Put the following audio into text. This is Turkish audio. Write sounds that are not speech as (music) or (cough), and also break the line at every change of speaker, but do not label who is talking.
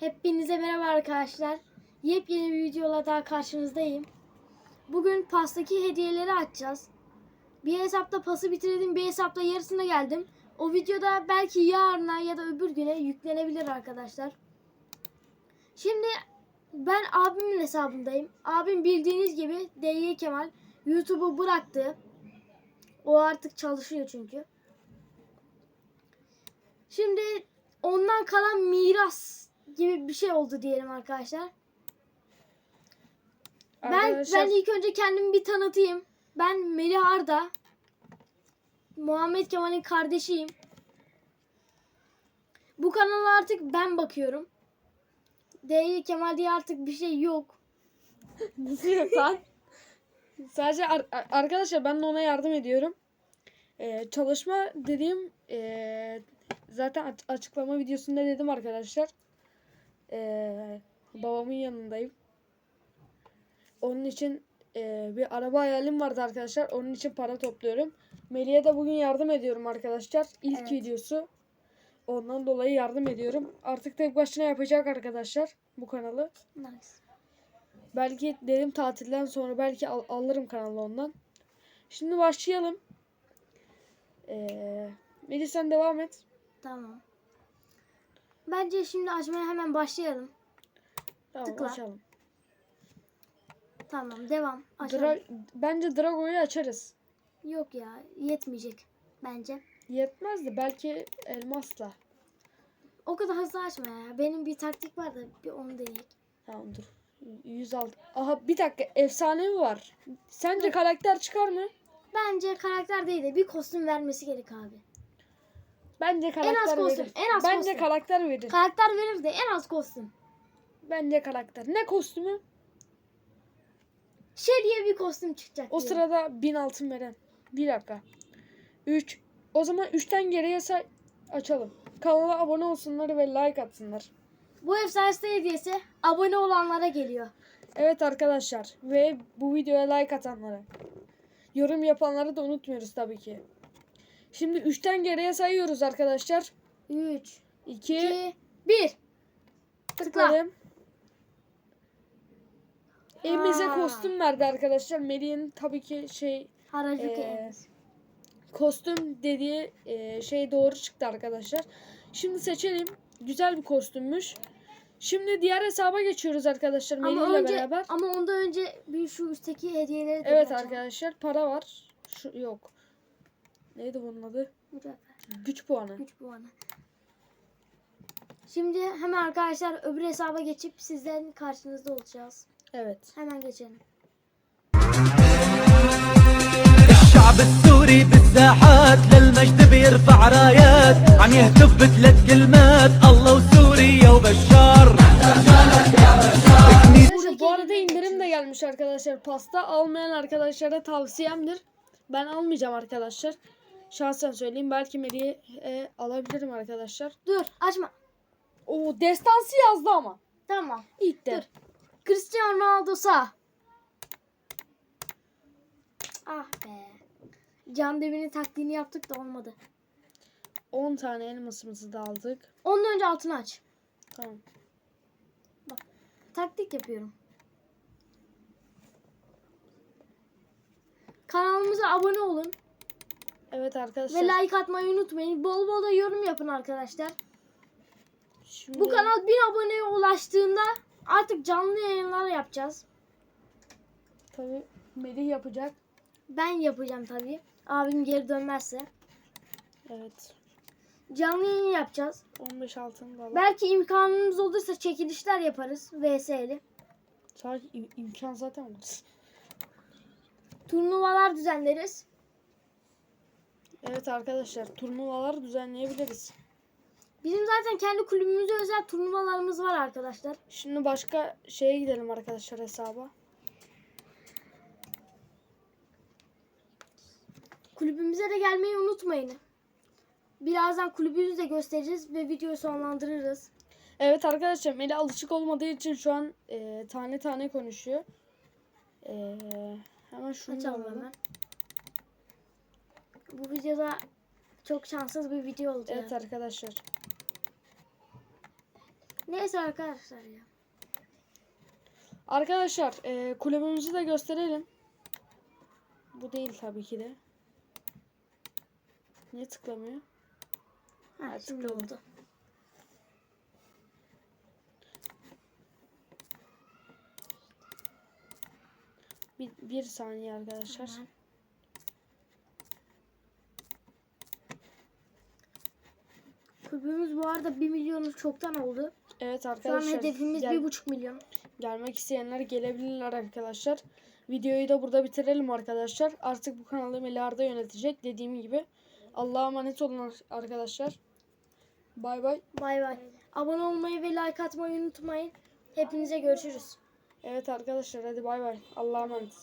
Hepinize merhaba arkadaşlar. Yepyeni bir videola daha karşınızdayım. Bugün pastaki hediyeleri açacağız. Bir hesapta pası bitirdim, bir hesapta yarısına geldim. O videoda belki yarına ya da öbür güne yüklenebilir arkadaşlar. Şimdi ben abimin hesabındayım. Abim bildiğiniz gibi DY Kemal YouTube'u bıraktı. O artık çalışıyor çünkü. Şimdi ondan kalan miras gibi bir şey oldu diyelim arkadaşlar. Ben
Arkadaşlar,
ben ilk önce kendimi bir tanıtayım. Ben Melih Arda. Muhammed Kemal'in kardeşiyim. Bu kanala artık ben bakıyorum. DY Kemal diye artık bir şey yok. (laughs)
Nasıl yok lan? Sadece ar- ar- arkadaşlar ben de ona yardım ediyorum. Ee, çalışma dediğim ee, zaten aç- açıklama videosunda dedim arkadaşlar. Ee, babamın yanındayım. Onun için ee, bir araba hayalim vardı arkadaşlar. Onun için para topluyorum. Melih'e de bugün yardım ediyorum arkadaşlar. İlk
Evet.
videosu. Ondan dolayı yardım ediyorum. Artık tek başına yapacak arkadaşlar bu kanalı.
Nice.
Belki dedim tatilden sonra belki al- alırım kanalı ondan. Şimdi başlayalım. Ee, Melih sen devam et.
Tamam. Bence şimdi açmaya hemen başlayalım.
Tamam
Tıkla.
açalım.
Tamam devam. Açalım.
Dra- bence Drago'yu açarız.
Yok ya yetmeyecek bence.
Yetmez de belki elmasla.
O kadar hızlı açma ya. Benim bir taktik var da bir onu deneyek.
Tamam dur. 106. Aha bir dakika efsane mi var? Sence karakter çıkar mı?
Bence karakter değil de bir kostüm vermesi gerek abi.
Bence karakter
kostüm,
verir.
en az
Bence
kostüm.
karakter verir.
Karakter verir de en az kostüm.
Bence karakter. Ne kostümü?
Şey diye bir kostüm çıkacak.
O
diye.
sırada 1000 altın veren. Bir dakika. 3. O zaman 3'ten geriye say açalım. Kanala abone olsunlar ve like atsınlar.
Bu efsanesi hediyesi abone olanlara geliyor.
Evet arkadaşlar ve bu videoya like atanlara. Yorum yapanları da unutmuyoruz tabii ki. Şimdi 3'ten geriye sayıyoruz arkadaşlar.
3,
2
2, 1.
tıkladım. Elimize kostüm verdi arkadaşlar. Melih'in tabii ki şey Ee,
elimiz.
kostüm dediği e, şey doğru çıktı arkadaşlar. Şimdi seçelim. Güzel bir kostümmüş. Şimdi diğer hesaba geçiyoruz arkadaşlar Melih ile
önce
beraber.
ama ondan önce bir şu üstteki hediyeleri de
Evet
açalım.
arkadaşlar para var. Şu yok. Neydi bunun adı?
Mücevher.
Güç puanı.
Güç puanı. Şimdi hemen arkadaşlar öbür hesaba geçip sizlerin karşınızda olacağız.
Evet.
Hemen geçelim.
الشعب السوري بالساحات للمجد بيرفع رايات عم يهتف بثلاث كلمات الله وسوريا وبشار
Arkadaşlar bu arada indirim de gelmiş arkadaşlar. Pasta almayan arkadaşlara tavsiyemdir. Ben almayacağım arkadaşlar. Şahsen söyleyeyim. Belki Melih'e e, alabilirim arkadaşlar.
Dur açma.
O destansı yazdı ama.
Tamam.
İlk de.
Dur. Cristiano Ronaldo sağ. Ah be. Can devini taktiğini yaptık da olmadı.
10 tane elmasımızı da aldık.
Ondan önce altını aç.
Tamam.
Taktik yapıyorum. Kanalımıza abone olun
Evet
ve
arkadaşlar.
like atmayı unutmayın. Bol bol da yorum yapın arkadaşlar.
Şimdi
Bu kanal 1000 aboneye ulaştığında artık canlı yayınlar yapacağız.
tabii Melih yapacak.
Ben yapacağım tabii. Abim geri dönmezse.
Evet.
Canlı yayın yapacağız.
15 altın alalım.
Belki imkanımız olursa çekilişler yaparız. VS'li.
Sadece im- imkan zaten var. (laughs)
Turnuvalar düzenleriz.
Evet arkadaşlar turnuvalar düzenleyebiliriz.
Bizim zaten kendi kulübümüze özel turnuvalarımız var arkadaşlar.
Şimdi başka şeye gidelim arkadaşlar hesaba.
Kulübümüze de gelmeyi unutmayın. Birazdan kulübümüzü de göstereceğiz ve videoyu sonlandırırız.
Evet arkadaşlar Melih alışık olmadığı için şu an e, tane tane konuşuyor. E, hemen şunu
Açalım hemen. Bu videoda çok şanssız bir video oldu.
Evet arkadaşlar.
Neyse arkadaşlar ya.
Arkadaşlar e, kulübümüzü de gösterelim. Bu değil tabii ki de. Niye tıklamıyor?
Ha,
Ha,
şimdi
tıkladım.
oldu.
Bir, bir saniye arkadaşlar.
Tamam. Kulübümüz bu arada 1 milyonu çoktan oldu.
Evet
Şu an
arkadaşlar.
hedefimiz
gel-
1,5 milyon.
gelmek isteyenler gelebilirler arkadaşlar. Videoyu da burada bitirelim arkadaşlar. Artık bu kanalı Melarda yönetecek dediğim gibi. Allah'a emanet olun arkadaşlar. Bay bay.
Bay bay. Abone olmayı ve like atmayı unutmayın. Hepinize görüşürüz.
Evet arkadaşlar hadi bay bay. Allah'a emanet.